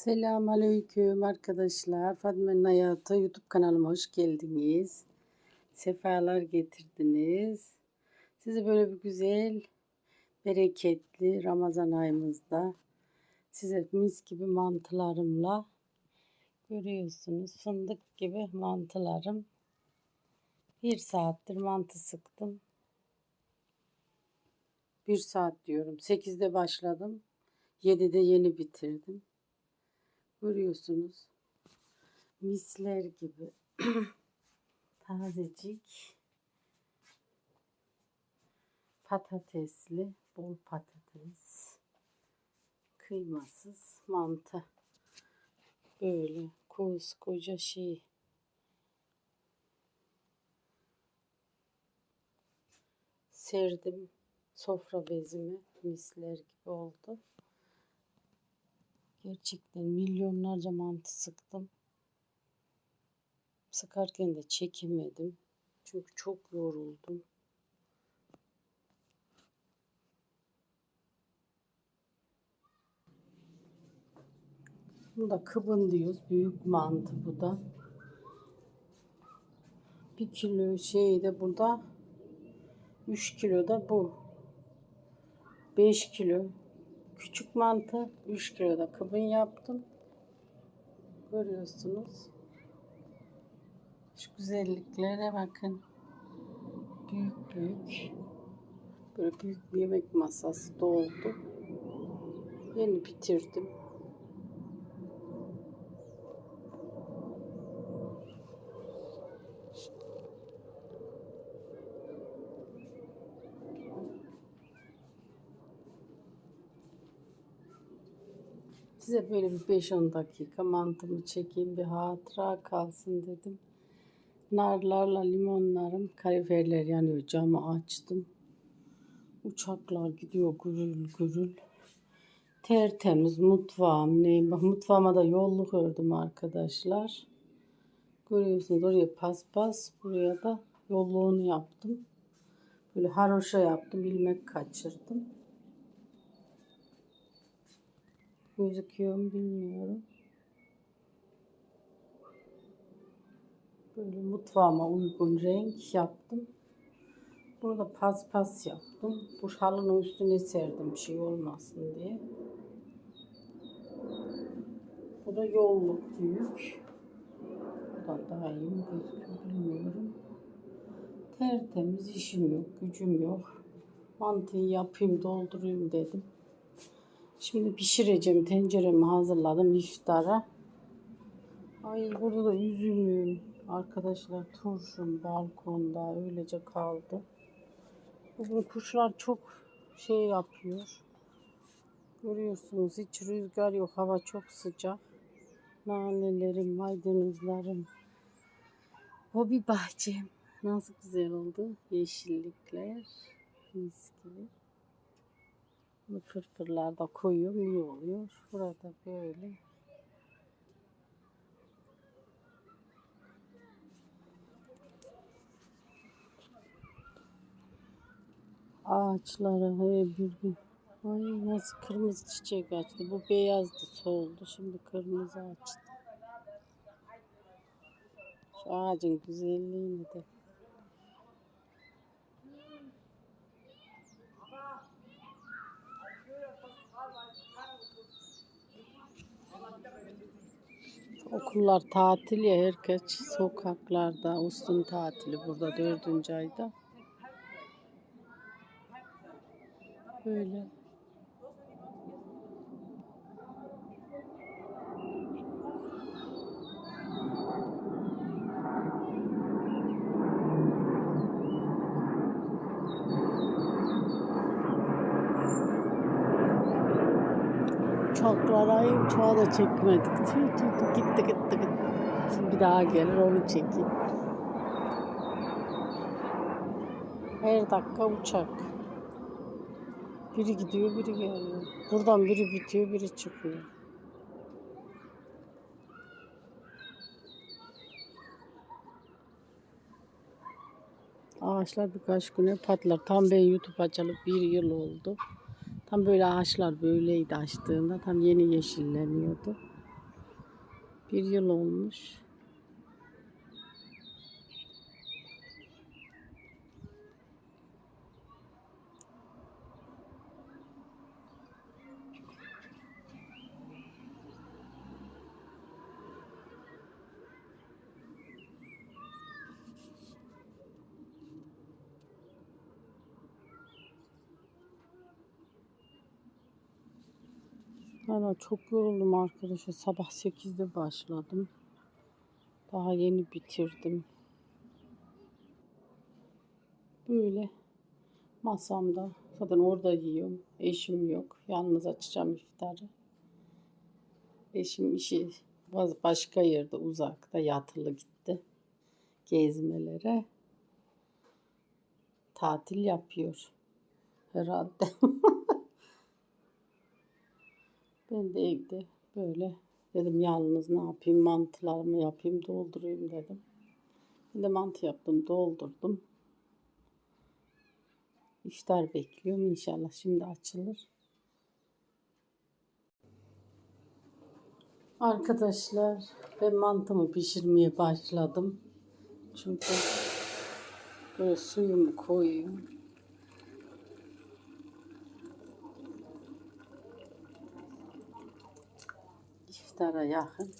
Selamünaleyküm arkadaşlar. Fatma'nın Hayatı YouTube kanalıma hoş geldiniz. Sefalar getirdiniz. Sizi böyle bir güzel, bereketli Ramazan ayımızda size mis gibi mantılarımla görüyorsunuz. Fındık gibi mantılarım. Bir saattir mantı sıktım. Bir saat diyorum. Sekizde başladım. Yedide yeni bitirdim. Görüyorsunuz. Misler gibi. Tazecik. Patatesli. Bol patates. Kıymasız mantı. Böyle koskoca şey. Serdim sofra bezimi. Misler gibi oldu. Gerçekten milyonlarca mantı sıktım. Sıkarken de çekemedim. Çünkü çok yoruldum. Bu da kıbın diyoruz. Büyük mantı bu da. Bir kilo şey de burada. 3 kilo da bu. 5 kilo küçük mantı. 3 kilo da kıbın yaptım. Görüyorsunuz. Şu güzelliklere bakın. Büyük büyük. Böyle büyük bir yemek masası doldu. Yeni bitirdim. Size böyle bir 5-10 dakika mantımı çekeyim bir hatıra kalsın dedim. Narlarla limonlarım, kariferler yanıyor. Camı açtım. Uçaklar gidiyor gürül gürül. Tertemiz mutfağım. Neyim? Mutfağıma da yolluk ördüm arkadaşlar. Görüyorsunuz oraya paspas, buraya da yolluğunu yaptım. Böyle haroşa yaptım, ilmek kaçırdım. Gözüküyor mu bilmiyorum. Böyle mutfağıma uygun renk yaptım. Burada paspas yaptım. Bu halının üstüne serdim şey olmasın diye. Bu da yolluk büyük. Buradan daha iyi mi gözüküyor bilmiyorum. Tertemiz işim yok, gücüm yok. Mantıyı yapayım, doldurayım dedim. Şimdi pişireceğim. Tenceremi hazırladım iftara. Ay burada da üzümüm. Arkadaşlar turşum balkonda öylece kaldı. Bugün kuşlar çok şey yapıyor. Görüyorsunuz hiç rüzgar yok. Hava çok sıcak. Nanelerim, maydanozlarım. Hobi bahçem. Nasıl güzel oldu. Yeşillikler. Mis gibi. Bunu fırfırlarda koyuyorum iyi oluyor. Burada böyle. Ağaçlara her bir gün. Ay nasıl kırmızı çiçek açtı. Bu beyazdı soldu. Şimdi kırmızı açtı. Şu ağacın güzelliğini de. Okullar tatil ya herkes sokaklarda. Ustum tatili burada dördüncü ayda. Böyle. Uçaklara ay uçağı da çekmedik. Tüy tüy tüy gitti gitti gitti. Şimdi bir daha gelir onu çekeyim. Her dakika uçak. Biri gidiyor biri geliyor. Buradan biri bitiyor biri çıkıyor. Ağaçlar birkaç güne patlar. Tam ben YouTube açalı bir yıl oldu. Tam böyle ağaçlar böyleydi açtığında tam yeni yeşilleniyordu. Bir yıl olmuş. Hala çok yoruldum arkadaşlar. Sabah 8'de başladım. Daha yeni bitirdim. Böyle masamda. Zaten orada yiyorum. Eşim yok. Yalnız açacağım iftarı. Eşim işi başka yerde uzakta yatılı gitti. Gezmelere. Tatil yapıyor. Herhalde. Ben de evde böyle dedim yalnız ne yapayım mantılarımı yapayım doldurayım dedim. Ben de mantı yaptım doldurdum. İftar bekliyorum inşallah şimdi açılır. Arkadaşlar ben mantımı pişirmeye başladım. Çünkü böyle suyumu koyuyorum. İftara yakın.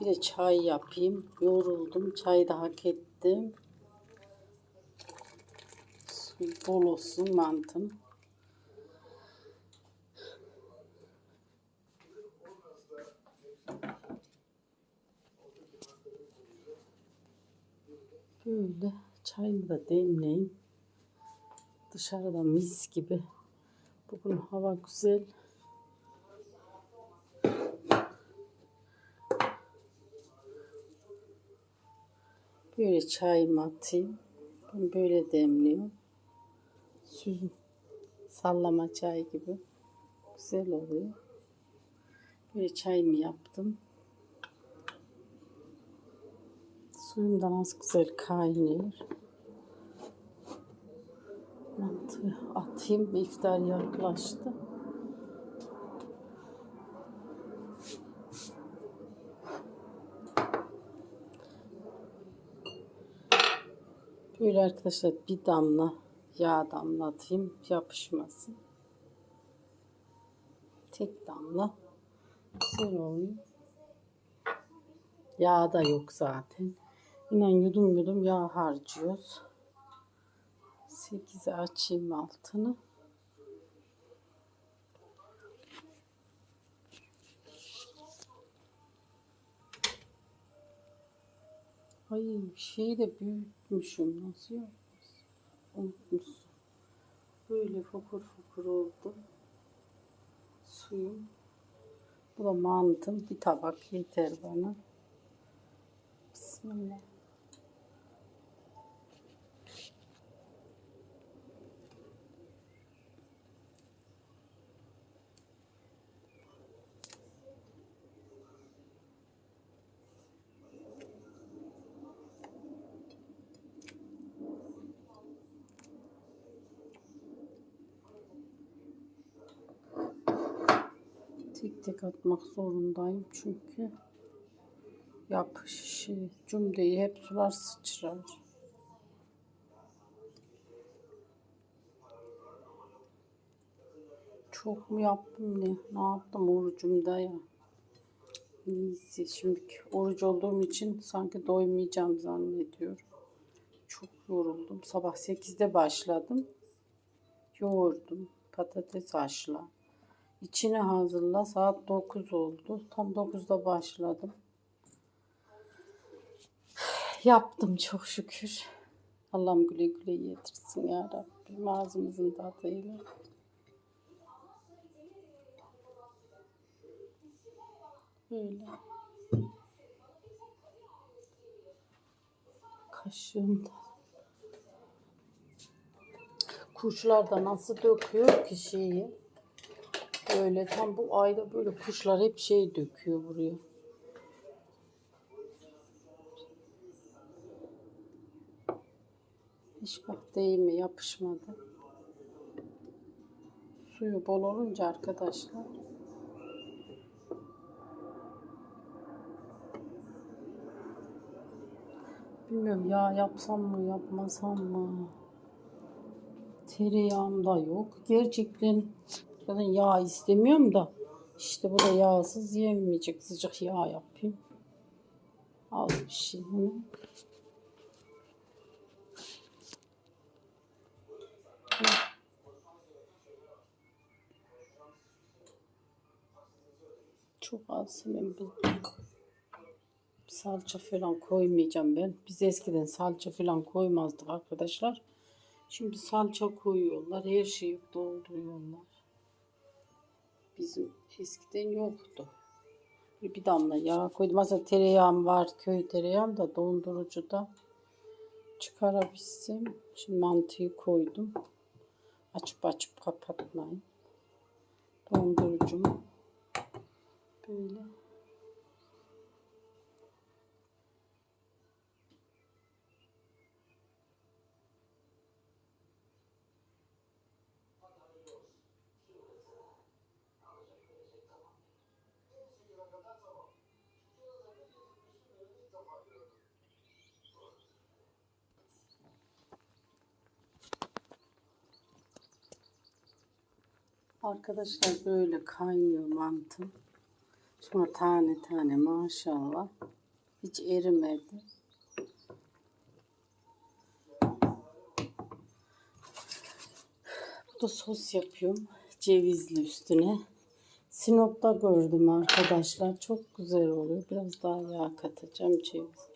Bir de çay yapayım. Yoruldum. Çay da hak ettim. Bol olsun mantım. Böyle çayımı da demleyeyim. Dışarıda mis gibi. Bugün hava güzel. Böyle çayımı atayım. Ben böyle demliyorum. Süz sallama çay gibi. Güzel oluyor. Böyle çayımı yaptım. Suyum da nasıl güzel kaynıyor. Mantı atayım. İftar yaklaştı. Böyle arkadaşlar bir damla yağ damlatayım yapışmasın. Tek damla güzel oluyor. Yağ da yok zaten. Yine yudum yudum yağ harcıyoruz. 8'e açayım altını. Ay şeyi de büyütmüşüm. Nasıl yapmışsın? Unutmuşsun. Böyle fokur fokur oldu. Suyum. Bu da mantım. Bir tabak yeter bana. Bismillah. Tek tek atmak zorundayım çünkü yapışı cümleyi hep sular sıçrar. Çok mu yaptım ne? Ne yaptım orucumda ya? Neyse şimdi oruç olduğum için sanki doymayacağım zannediyorum. Çok yoruldum. Sabah 8'de başladım. Yoğurdum. Patates haşla. İçine hazırla. Saat 9 oldu. Tam 9'da başladım. Yaptım çok şükür. Allah'ım güle güle yedirsin ya Rabbim. Ağzımızın tadıyla. Böyle. Kaşığımda. Kuşlar da nasıl döküyor ki şeyi. Böyle tam bu ayda böyle kuşlar hep şey döküyor buraya. Hiç bak değme yapışmadı. Suyu bol olunca arkadaşlar Bilmiyorum ya yapsam mı yapmasam mı? Tereyağım da yok. Gerçekten zaten yağ istemiyorum da işte bu da yağsız yemeyecek. Sıcak yağ yapayım. Az bir şey. Hı. Çok az hemen bir salça falan koymayacağım ben. Biz eskiden salça falan koymazdık arkadaşlar. Şimdi salça koyuyorlar. Her şeyi dolduruyorlar. Bizim eskiden yoktu. Bir damla yağ koydum. Mesela tereyağım var. Köy tereyağım da dondurucuda çıkarabilsem. Şimdi mantıyı koydum. Açıp açıp kapatmayın. Dondurucumu böyle Arkadaşlar böyle kaynıyor mantı. Sonra tane tane maşallah. Hiç erimedi. Burada sos yapıyorum. Cevizli üstüne. Sinop'ta gördüm arkadaşlar. Çok güzel oluyor. Biraz daha yağ katacağım ceviz.